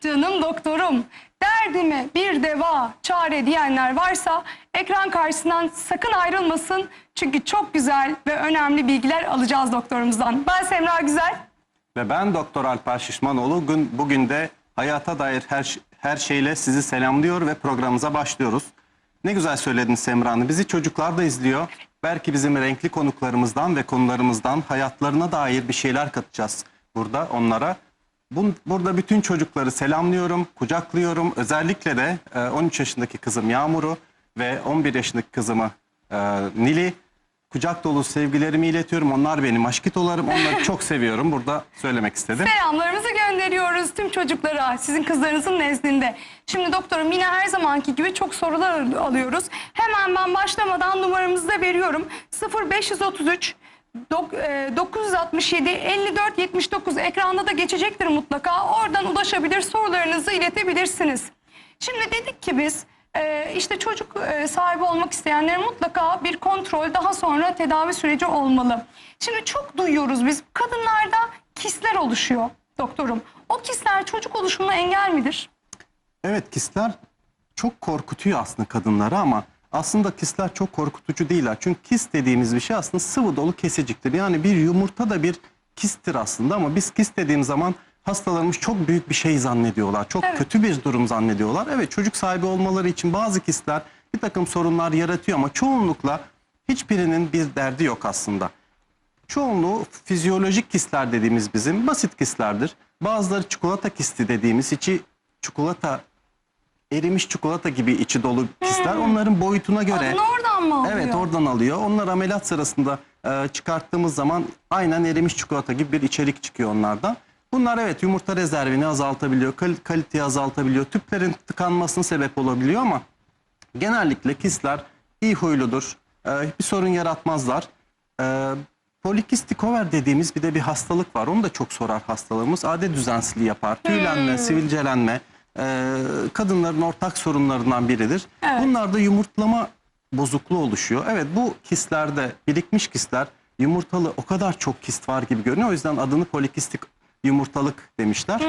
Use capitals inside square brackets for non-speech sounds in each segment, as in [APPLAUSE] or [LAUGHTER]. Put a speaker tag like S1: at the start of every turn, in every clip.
S1: Canım doktorum, derdime bir deva, çare diyenler varsa ekran karşısından sakın ayrılmasın. Çünkü çok güzel ve önemli bilgiler alacağız doktorumuzdan. Ben Semra Güzel.
S2: Ve ben Doktor Alper Şişmanoğlu. Gün, bugün de hayata dair her, her şeyle sizi selamlıyor ve programımıza başlıyoruz. Ne güzel söyledin Semra Hanım. Bizi çocuklar da izliyor. Belki bizim renkli konuklarımızdan ve konularımızdan hayatlarına dair bir şeyler katacağız burada onlara. Bun- Burada bütün çocukları selamlıyorum, kucaklıyorum. Özellikle de e, 13 yaşındaki kızım Yağmur'u ve 11 yaşındaki kızımı e, Nil'i kucak dolu sevgilerimi iletiyorum. Onlar benim aşkitolarım. Onları çok [LAUGHS] seviyorum. Burada söylemek istedim.
S1: Selamlarımızı gönderiyoruz tüm çocuklara sizin kızlarınızın nezdinde. Şimdi doktorum yine her zamanki gibi çok sorular al- alıyoruz. Hemen ben başlamadan numaramızı da veriyorum. 0533 dok- e, 967 54 79 ekranda da geçecektir mutlaka. Oradan ulaşabilir sorularınızı iletebilirsiniz. Şimdi dedik ki biz e, işte çocuk e, sahibi olmak isteyenlerin mutlaka bir kontrol daha sonra tedavi süreci olmalı. Şimdi çok duyuyoruz biz kadınlarda kistler oluşuyor doktorum. O kistler çocuk oluşumuna engel midir?
S2: Evet kistler çok korkutuyor aslında kadınları ama aslında kistler çok korkutucu değiller. Çünkü kist dediğimiz bir şey aslında sıvı dolu kesiciktir. Yani bir yumurta da bir kisttir aslında ama biz kist dediğimiz zaman hastalarımız çok büyük bir şey zannediyorlar. Çok
S1: Evet.
S2: kötü bir durum zannediyorlar. Evet çocuk sahibi olmaları için bazı kistler bir takım sorunlar yaratıyor ama çoğunlukla hiçbirinin bir derdi yok aslında. Çoğunluğu fizyolojik kistler dediğimiz bizim basit kistlerdir. Bazıları çikolata kisti dediğimiz içi çikolata erimiş çikolata gibi içi dolu kistler. Onların boyutuna göre
S1: Adını oradan mı alıyor?
S2: evet oradan alıyor. Onlar ameliyat sırasında e, çıkarttığımız zaman aynen erimiş çikolata gibi bir içerik çıkıyor onlardan. Bunlar evet yumurta rezervini azaltabiliyor, kal- kaliteyi azaltabiliyor, tüplerin tıkanmasına sebep olabiliyor ama genellikle kistler iyi huyludur. Ee, bir sorun yaratmazlar. Ee, polikistik over dediğimiz bir de bir hastalık var. Onu da çok sorar hastalığımız. Adet düzensizliği yapar. Tüylenme, sivilcelenme e, kadınların ortak sorunlarından biridir.
S1: Evet.
S2: Bunlarda yumurtlama bozukluğu oluşuyor. Evet bu kistlerde birikmiş kistler yumurtalı o kadar çok kist var gibi görünüyor. O yüzden adını polikistik yumurtalık demişler.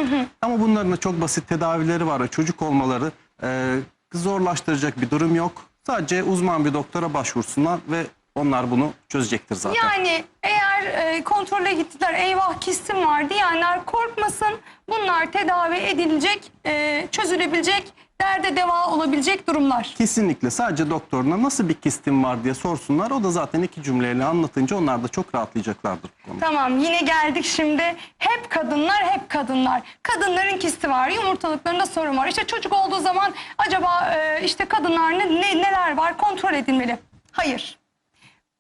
S2: Ama bunların da çok basit tedavileri var. Çocuk olmaları e, zorlaştıracak bir durum yok. Sadece uzman bir doktora başvursunlar ve onlar bunu çözecektir zaten.
S1: Yani eğer e, kontrole gittiler eyvah kistim var diyenler korkmasın. Bunlar tedavi edilecek, e, çözülebilecek, derde deva olabilecek durumlar.
S2: Kesinlikle sadece doktoruna nasıl bir kistim var diye sorsunlar. O da zaten iki cümleyle anlatınca onlar da çok rahatlayacaklardır bu konuda.
S1: Tamam yine geldik şimdi. Hep kadınlar hep kadınlar. Kadınların kisti var, yumurtalıklarında sorun var. İşte çocuk olduğu zaman acaba e, işte kadınlar ne, ne- neler var kontrol edilmeli. Hayır.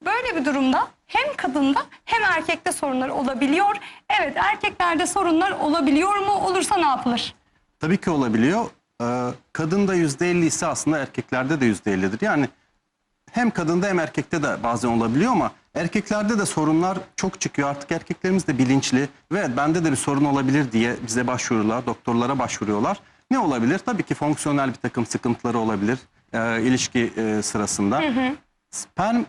S1: Böyle bir durumda hem kadında hem erkekte sorunlar olabiliyor. Evet erkeklerde sorunlar olabiliyor mu? Olursa ne yapılır?
S2: Tabii ki olabiliyor. Ee, kadında yüzde elli ise aslında erkeklerde de yüzde ellidir. Yani hem kadında hem erkekte de bazen olabiliyor ama erkeklerde de sorunlar çok çıkıyor. Artık erkeklerimiz de bilinçli ve bende de bir sorun olabilir diye bize başvuruyorlar, doktorlara başvuruyorlar. Ne olabilir? Tabii ki fonksiyonel bir takım sıkıntıları olabilir e, ilişki e, sırasında. Sperm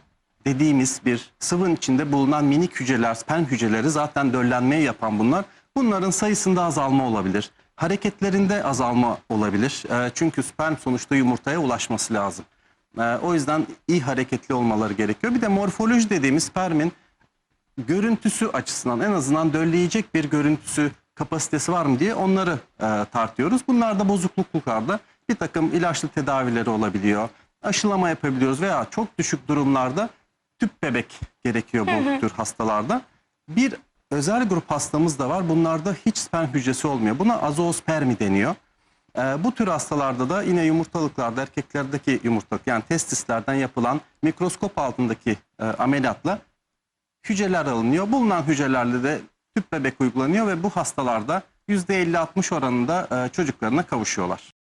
S2: dediğimiz bir sıvının içinde bulunan minik hücreler, sperm hücreleri zaten döllenmeyi yapan bunlar. Bunların sayısında azalma olabilir. Hareketlerinde azalma olabilir. E, çünkü sperm sonuçta yumurtaya ulaşması lazım. E, o yüzden iyi hareketli olmaları gerekiyor. Bir de morfoloji dediğimiz spermin görüntüsü açısından en azından dölleyecek bir görüntüsü kapasitesi var mı diye onları e, tartıyoruz. Bunlarda bozukluklarda bir takım ilaçlı tedavileri olabiliyor. Aşılama yapabiliyoruz veya çok düşük durumlarda tüp bebek gerekiyor bu tür hastalarda. Bir özel grup hastamız da var. Bunlarda hiç sperm hücresi olmuyor. Buna azoospermi deniyor. Ee, bu tür hastalarda da yine yumurtalıklarda erkeklerdeki yumurtalık yani testislerden yapılan mikroskop altındaki e, ameliyatla hücreler alınıyor. Bulunan hücrelerle de tüp bebek uygulanıyor ve bu hastalarda %50-60 oranında e, çocuklarına kavuşuyorlar.